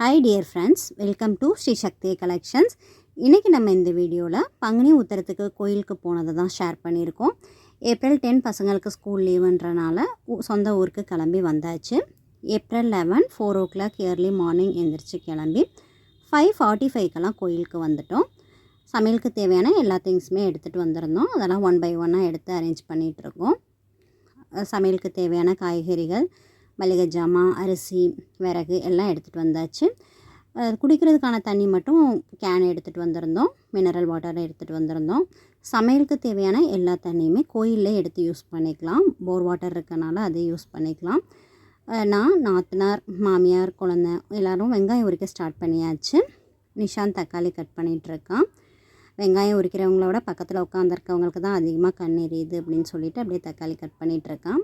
Hi dear friends welcome to Sri Shakti collections இன்றைக்கி நம்ம இந்த வீடியோவில் பங்குனி உத்தரத்துக்கு கோயிலுக்கு போனதை தான் ஷேர் பண்ணியிருக்கோம். ஏப்ரல் டென் பசங்களுக்கு ஸ்கூல் லீவுன்றனால ஊ- சொந்த ஊருக்கு கிளம்பி வந்தாச்சு. April eleven four o'clock early morning எழுந்திரிச்சு கிளம்பி ஃபைவ் ஃபார்ட்டி ஃபைவ்க்கெல்லாம் கோயிலுக்கு வந்துட்டோம். சமையலுக்கு தேவையான எல்லா திங்ஸுமே எடுத்துகிட்டு வந்திருந்தோம். அதெல்லாம் ஒன் பை ஒன்னாக எடுத்து அரேஞ்ச் பண்ணிகிட்ருக்கோம் சமையலுக்கு தேவையான காய்கறிகள் மளிகை ஜாமான் அரிசி விறகு எல்லாம் எடுத்துகிட்டு வந்தாச்சு. குடிக்கிறதுக்கான தண்ணி மட்டும் கேன் எடுத்துகிட்டு வந்திருந்தோம். மினரல் வாட்டர் எடுத்துகிட்டு வந்திருந்தோம். சமையலுக்கு தேவையான எல்லா தண்ணியுமே கோயிலே எடுத்து யூஸ் பண்ணிக்கலாம். போர் வாட்டர் இருக்கனால அதை யூஸ் பண்ணிக்கலாம். நான் நாத்தனார் மாமியார் குழந்த எல்லோரும் வெங்காயம் உரிக்க ஸ்டார்ட் பண்ணியாச்சு. நிஷாந்த் தக்காளி கட் பண்ணிகிட்ருக்கான் வெங்காயம் உரிக்கிறவங்களோட பக்கத்தில் உட்காந்துருக்கவங்களுக்கு தான் அதிகமாக கண் எரியுது அப்படின்னு சொல்லிட்டு அப்படியே தக்காளி கட் பண்ணிகிட்ருக்கான்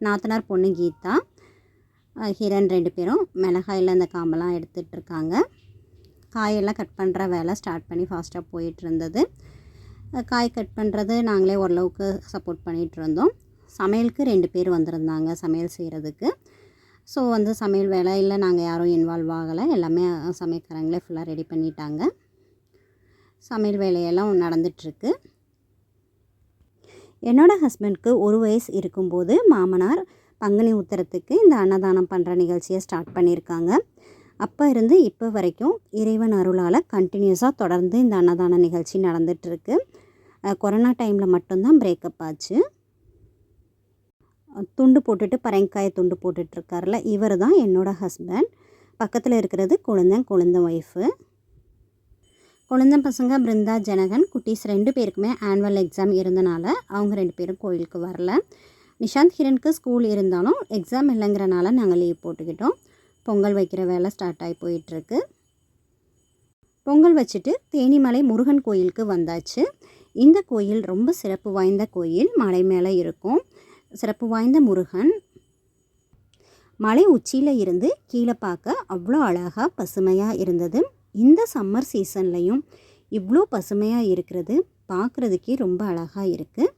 நாத்தனார் பொண்ணு கீதா. ஹிரன் ரெண்டு பேரும் மிளகாயில் அந்த காம்பெல்லாம் எடுத்துகிட்டு இருக்காங்க காயெல்லாம் கட் பண்ணுற வேலை ஸ்டார்ட் பண்ணி ஃபாஸ்ட்டாக போயிட்டு இருந்தது காய் கட் பண்ணுறது நாங்களே ஓரளவுக்கு சப்போர்ட் பண்ணிகிட்டு இருந்தோம் சமையலுக்கு ரெண்டு பேர் வந்திருந்தாங்க சமையல் செய்கிறதுக்கு ஸோ வந்து சமையல் வேலையில் நாங்கள் யாரும் இன்வால்வ் ஆகலை. எல்லாமே சமையல்காரங்களே ஃபுல்லாக ரெடி பண்ணிட்டாங்க. சமையல் வேலையெல்லாம் நடந்துட்டுருக்கு என்னோடய ஹஸ்பண்ட்க்கு ஒரு வயசு இருக்கும்போது மாமனார் பங்குனி உத்தரத்துக்கு இந்த அன்னதானம் பண்ணுற நிகழ்ச்சியை ஸ்டார்ட் பண்ணியிருக்காங்க. அப்போ இருந்து இப்போ வரைக்கும் இறைவன் அருளால் கண்டினியூஸாக தொடர்ந்து இந்த அன்னதான நிகழ்ச்சி நடந்துகிட்ருக்கு கொரோனா டைமில் மட்டும்தான் பிரேக்கப் ஆச்சு. துண்டு போட்டுட்டு பரங்காய துண்டு போட்டுட்ருக்காருல இவர் தான் என்னோட ஹஸ்பண்ட் பக்கத்தில் இருக்கிறது குழந்தன் குழந்த ஒய்ஃபு குழந்தன் பசங்க பிருந்தா ஜனகன் குட்டீஸ் ரெண்டு பேருக்குமே ஆனுவல் எக்ஸாம் இருந்தனால அவங்க ரெண்டு பேரும் கோயிலுக்கு வரல. நிஷாந்த் ஹிரனுக்கு ஸ்கூல் இருந்தாலும் எக்ஸாம் இல்லைங்கிறனால நாங்கள் லீவ் போட்டுக்கிட்டோம். பொங்கல் வைக்கிற வேலை ஸ்டார்ட் ஆகி போயிட்டுருக்கு. பொங்கல் வச்சுட்டு தேனிமலை முருகன் கோயிலுக்கு வந்தாச்சு. இந்த கோயில் ரொம்ப சிறப்பு வாய்ந்த கோயில். மலை மேலே இருக்கும். சிறப்பு வாய்ந்த முருகன். மலை உச்சியில் இருந்து கீழே பார்க்க அவ்வளோ அழகாக பசுமையாக இருந்தது. இந்த சம்மர் சீசன்லையும் இவ்வளோ பசுமையாக இருக்கிறது பார்க்குறதுக்கே ரொம்ப அழகாக இருக்குது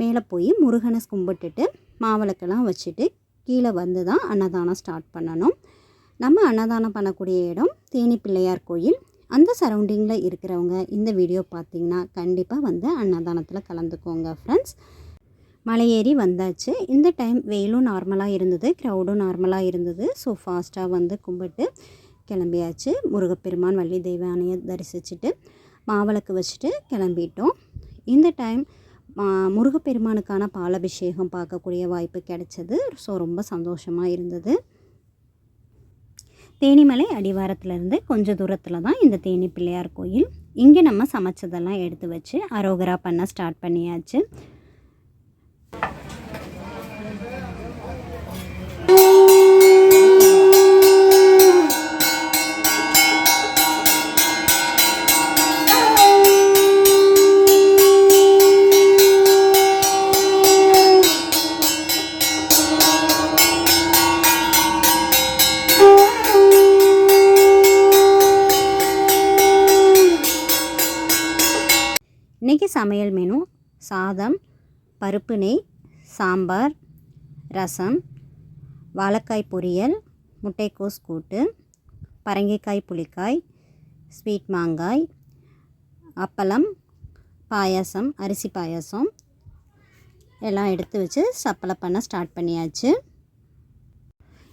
மேலே போய் முருகனை கும்பிட்டுட்டு மாவிளக்கெல்லாம் வச்சுட்டு கீழே வந்து தான் அன்னதானம் ஸ்டார்ட் பண்ணணும். நம்ம அன்னதானம் பண்ணக்கூடிய இடம் தேனி பிள்ளையார் கோயில். அந்த சரௌண்டிங்கில் இருக்கிறவங்க இந்த வீடியோ பார்த்திங்கன்னா கண்டிப்பாக வந்து அன்னதானத்தில் கலந்துக்கோங்க ஃப்ரெண்ட்ஸ் மலையேறி வந்தாச்சு. இந்த டைம் வெயிலும் நார்மலாக இருந்தது க்ரௌடும் நார்மலாக இருந்தது. ஸோ ஃபாஸ்ட்டாக வந்து கும்பிட்டு கிளம்பியாச்சு. முருகப்பெருமான் வள்ளி தெய்வானையை தரிசிச்சுட்டு மாவிளக்கு வச்சுட்டு கிளம்பிட்டோம். இந்த டைம் முருகப்பெருமானுக்கான பாலபிஷேகம் பார்க்கக்கூடிய வாய்ப்பு கிடைச்சது. ஸோ ரொம்ப சந்தோஷமாக இருந்தது. தேனிமலை அடிவாரத்துலேருந்து கொஞ்சம் தூரத்தில் தான் இந்த தேனி பிள்ளையார் கோயில். இங்கே நம்ம சமைச்சதெல்லாம் எடுத்து வச்சு அரோகரா பண்ண ஸ்டார்ட் பண்ணியாச்சு. இன்றைக்கி சமையல் மெனு சாதம் பருப்பு நெய் சாம்பார் ரசம் வாழைக்காய் பொரியல் முட்டைக்கோஸ் கூட்டு பரங்கிக்காய் புளிக்காய் ஸ்வீட் மாங்காய் அப்பளம் பாயாசம் அரிசி பாயாசம் எல்லாம் எடுத்து வச்சு சப்பலை பண்ண ஸ்டார்ட் பண்ணியாச்சு.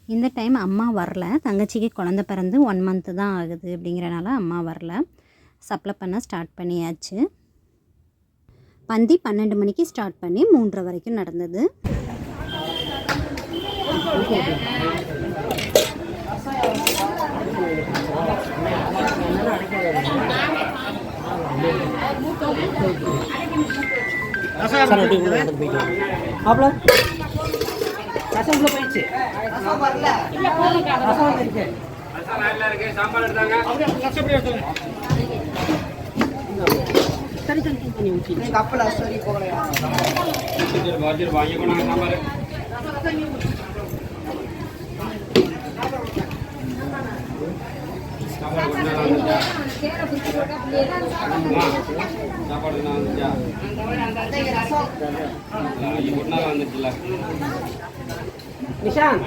இந்த டைம் அம்மா வரல. தங்கச்சிக்கு குழந்த பிறந்து ஒன் மந்த்து தான் ஆகுது அப்படிங்கிறனால அம்மா வரல. சப்ளை பண்ண ஸ்டார்ட் பண்ணியாச்சு. பந்தி பன்னெண்டு மணிக்கு ஸ்டார்ட் பண்ணி மூன்றரை வரைக்கும் நடந்தது. மாப்பிள તરી જલ્દી મને ઉઠી ને કાપલા સોરી કોણે બાજર બાજર ભાઈ કોણ ના મારે నిశాన్